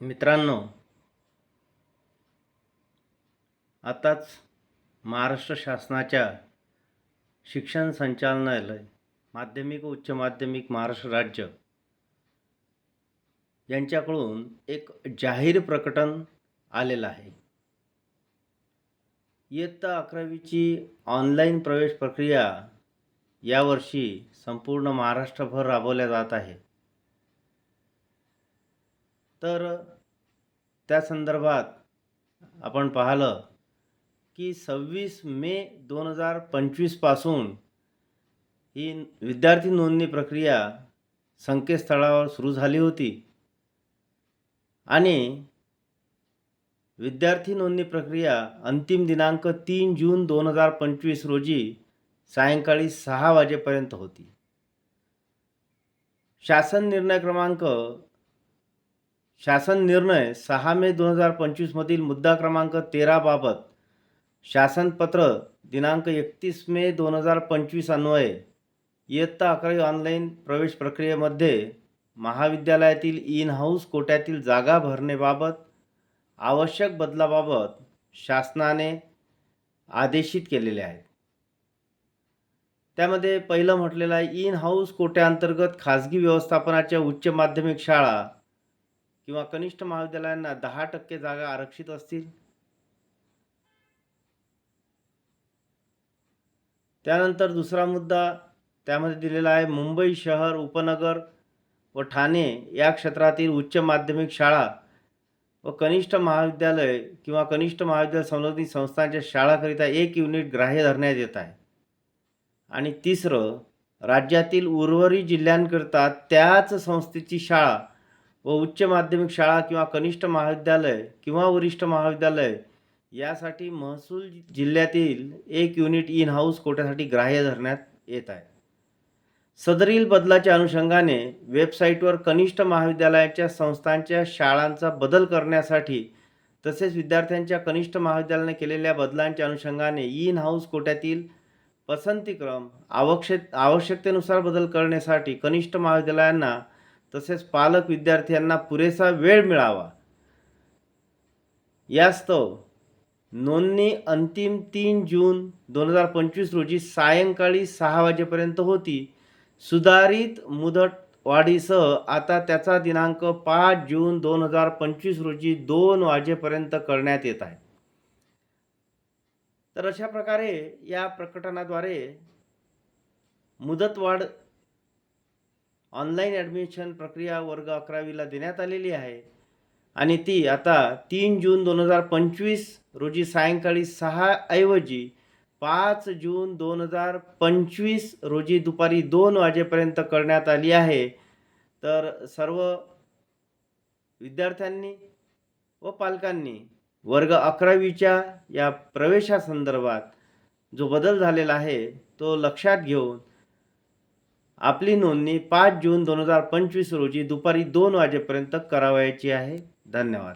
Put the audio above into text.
मित्रांनो आताच महाराष्ट्र शासनाच्या शिक्षण संचालनालय माध्यमिक व उच्च माध्यमिक महाराष्ट्र राज्य यांच्याकडून एक जाहीर प्रकटन आलेलं आहे. इयत्ता अकरावीची ऑनलाईन प्रवेश प्रक्रिया यावर्षी संपूर्ण महाराष्ट्रभर राबवल्या जात आहे. तर त्या संदर्भात आपण पाहिलं की सव्वीस मे दोन हजार पंचवीसपासून ही विद्यार्थी नोंदणी प्रक्रिया संकेतस्थळावर सुरू झाली होती. आणि विद्यार्थी नोंदणी प्रक्रिया अंतिम दिनांक तीन जून दोन हजार पंचवीस रोजी सायंकाळी सहा वाजेपर्यंत होती. शासन निर्णय क्रमांक शासन निर्णय सहा मे दोन हजार पंचवीसमधील मुद्दा क्रमांक तेराबाबत शासनपत्र दिनांक एकतीस मे दोन हजार पंचवीस अन्वये. इयत्ता अकरावी ऑनलाईन प्रवेश प्रक्रियेमध्ये महाविद्यालयातील इन हाऊस कोट्यातील जागा भरण्याबाबत आवश्यक बदलाबाबत शासनाने आदेशित केलेले आहेत. त्यामध्ये पहिलं म्हटलेलं आहे इन हाऊस कोट्याअंतर्गत खाजगी व्यवस्थापनाच्या उच्च माध्यमिक शाळा किंवा कनिष्ठ महाविद्यालयांना दहा टक्के जागा आरक्षित असतील? त्यानंतर दुसरा मुद्दा त्यामध्ये दिलेला आहे मुंबई शहर उपनगर व ठाणे या क्षेत्रातील उच्च माध्यमिक शाळा व कनिष्ठ महाविद्यालय किंवा कनिष्ठ महाविद्यालय संलग्नित संस्थांच्या शाळाकरिता एक युनिट ग्राह्य धरण्यात येत आहे. आणि तिसरं राज्यातील उर्वरित जिल्ह्यांकरिता त्याच संस्थेची शाळा व उच्च माध्यमिक शाळा किंवा कनिष्ठ महाविद्यालय किंवा वरिष्ठ महाविद्यालय यासाठी महसूल जिल्ह्यातील एक युनिट इन हाऊस कोट्यासाठी ग्राह्य धरण्यात येत आहे. सदरील बदलाच्या अनुषंगाने वेबसाईटवर कनिष्ठ महाविद्यालयाच्या संस्थांच्या शाळांचा बदल करण्यासाठी तसेच विद्यार्थ्यांच्या कनिष्ठ महाविद्यालयाने केलेल्या बदलांच्या अनुषंगाने इन हाऊस कोट्यातील पसंतीक्रम आवश्यक आवश्यकतेनुसार बदल करण्यासाठी कनिष्ठ महाविद्यालयांना तसेच पालक विद्यार्थ्यांना पुरेसा वेळ मिळावा. यास्तव नोंदणी अंतिम तीन जून दोन हजार पंचवीस रोजी सायंकाळी सहा वाजेपर्यंत होती. सुधारित मुदतवाढीसह आता त्याचा दिनांक पाच जून दोन हजार पंचवीस रोजी दोन वाजेपर्यंत करण्यात येत आहे. तर अशा प्रकारे या प्रकटनाद्वारे मुदतवाढ ऑनलाईन ॲडमिशन प्रक्रिया वर्ग अकरावीला देण्यात आलेली आहे. आणि ती आता तीन जून दोन हजार पंचवीस रोजी सायंकाळी सहा ऐवजी पाच जून दोन हजार पंचवीस रोजी दुपारी दोन वाजेपर्यंत करण्यात आली आहे. तर सर्व विद्यार्थ्यांनी व पालकांनी वर्ग अकरावीच्या या प्रवेशासंदर्भात जो बदल झालेला आहे तो लक्षात घेऊन आपली नोंदणी पाच जून दोन हजार पंचवीस रोजी दुपारी दोन वाजेपर्यंत करावयाची आहे. धन्यवाद.